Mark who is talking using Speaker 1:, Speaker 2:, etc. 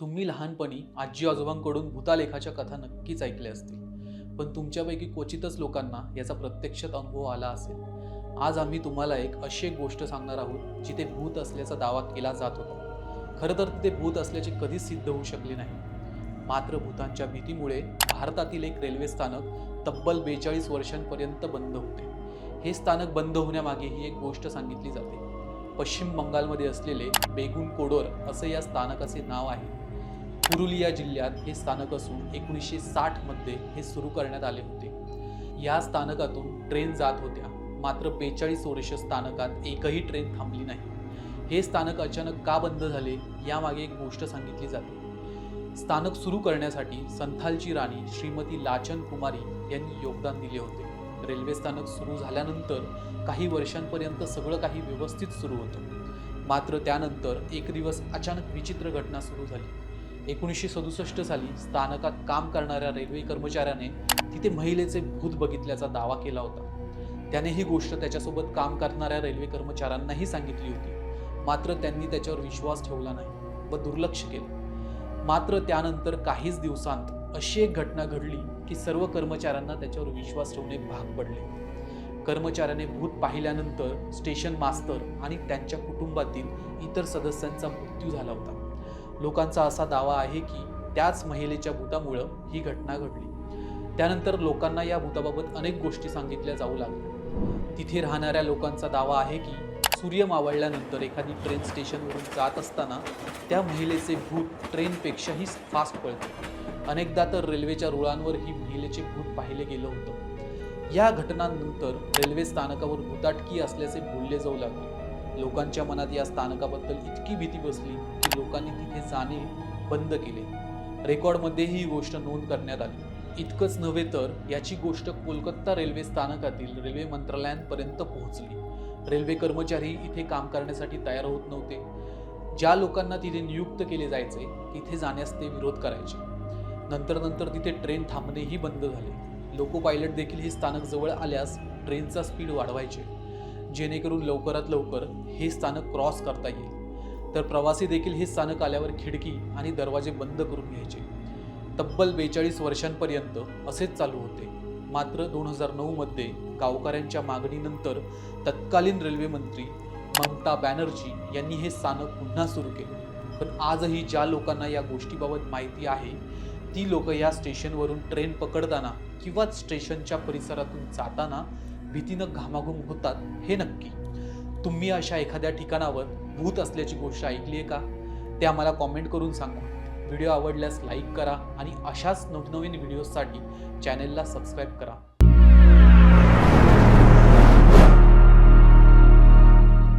Speaker 1: तुम्ही लहानपणी आजी आजोबांकडून भूतालेखाच्या कथा नक्कीच ऐकल्या असतील. पण तुमच्यापैकी क्वचितच लोकांना याचा प्रत्यक्षात अनुभव आला असेल. आज आम्ही तुम्हाला एक अशी एक गोष्ट सांगणार आहोत जिथे भूत असल्याचा दावा केला जात होता. खरं तर तिथे भूत असल्याचे कधीच सिद्ध होऊ शकले नाही. मात्र भूतांच्या भीतीमुळे भारतातील एक रेल्वे स्थानक तब्बल बेचाळीस वर्षांपर्यंत बंद होते. हे स्थानक बंद होण्यामागे ही एक गोष्ट सांगितली जाते. पश्चिम बंगालमध्ये असलेले बेगुन कोडोर असं या स्थानकाचे नाव आहे. पुरुलिया जिल्ह्यात हे स्थानक असून एकोणीसशे साठमध्ये हे सुरू करण्यात आले होते. या स्थानकातून ट्रेन जात होत्या. मात्र बेचाळीस वर्ष स्थानकात एकही ट्रेन थांबली नाही. हे स्थानक अचानक का बंद झाले यामागे एक गोष्ट सांगितली जाते. स्थानक सुरू करण्यासाठी संथालची राणी श्रीमती लाचन कुमारी यांनी योगदान दिले होते. रेल्वे स्थानक सुरू झाल्यानंतर काही वर्षांपर्यंत सगळं काही व्यवस्थित सुरू होतं. मात्र त्यानंतर एक दिवस अचानक विचित्र घटना सुरू झाली. एकोणीसशे सदुसष्ट साली स्थानकात काम करणाऱ्या रेल्वे कर्मचाऱ्याने तिथे महिलेचे भूत बघितल्याचा दावा केला होता. त्याने ही गोष्ट त्याच्यासोबत काम करणाऱ्या रेल्वे कर्मचाऱ्यांनाही सांगितली होती. मात्र त्यांनी त्याच्यावर विश्वास ठेवला नाही व दुर्लक्ष केलं. मात्र त्यानंतर काहीच दिवसांत अशी एक घटना घडली की सर्व कर्मचाऱ्यांना त्याच्यावर विश्वास ठेवणे भाग पडले. कर्मचाऱ्याने भूत पाहिल्यानंतर स्टेशन मास्तर आणि त्यांच्या कुटुंबातील इतर सदस्यांचा मृत्यू झाला होता. लोकांचा असा दावा आहे की त्याच महिलेच्या भूतामुळं ही घटना घडली. त्यानंतर लोकांना या भूताबाबत अनेक गोष्टी सांगितल्या जाऊ लागल्या. तिथे राहणाऱ्या लोकांचा दावा आहे की सूर्य मावळल्यानंतर एखादी ट्रेन स्टेशनवरून जात असताना त्या महिलेचे भूत ट्रेनपेक्षाही फास्ट पळते अनेकदा तर रेल्वेच्या रुळांवर ही महिलेचे भूत पाहिले गेलं होतं. या घटनांनंतर रेल्वे स्थानकावर भूताटकी असल्याचे बोलले जाऊ लागले. लोकांच्या मनात या स्थानकाबद्दल इतकी भीती बसली की लोकांनी तिथे जाणे बंद केले. रेकॉर्डमध्येही ही गोष्ट नोंद करण्यात आली. इतकंच नव्हे तर याची गोष्ट कोलकाता रेल्वे स्थानकातील रेल्वे मंत्रालयांपर्यंत पोहोचली. रेल्वे कर्मचारी इथे काम करण्यासाठी तयार होत नव्हते. ज्या लोकांना तिथे नियुक्त केले जायचे तिथे जाण्यास ते विरोध करायचे. नंतर नंतर तिथे ट्रेन थांबणेही बंद झाले. लोको पायलट देखील हे स्थानक जवळ आल्यास ट्रेनचा स्पीड वाढवायचे. जेणेकरून लवकरात लवकर हे स्थानक क्रॉस करता येईल. तर प्रवासी देखील हे स्थानक आल्यावर खिडकी आणि दरवाजे बंद करून घ्यायचे. तब्बल बेचाळीस वर्षांपर्यंत असेच चालू होते. मात्र दोन हजार नऊमध्ये गावकऱ्यांच्या मागणीनंतर तत्कालीन रेल्वे मंत्री ममता बॅनर्जी यांनी हे स्थानक पुन्हा सुरू केले. पण आजही ज्या लोकांना या गोष्टीबाबत माहिती आहे ती लोक या स्टेशनवरून ट्रेन पकडताना किंवा स्टेशनच्या परिसरातून जाताना भीतीनं घामाघूम होतात हे नक्की. तुम्ही अशा एखाद्या ठिकाणावर भूत असल्याची गोष्ट ऐकली आहे का? ते आम्हाला कॉमेंट करून सांगा. व्हिडिओ आवडल्यास लाईक करा आणि अशाच नवनवीन व्हिडिओजसाठी चॅनेलला सबस्क्राईब करा.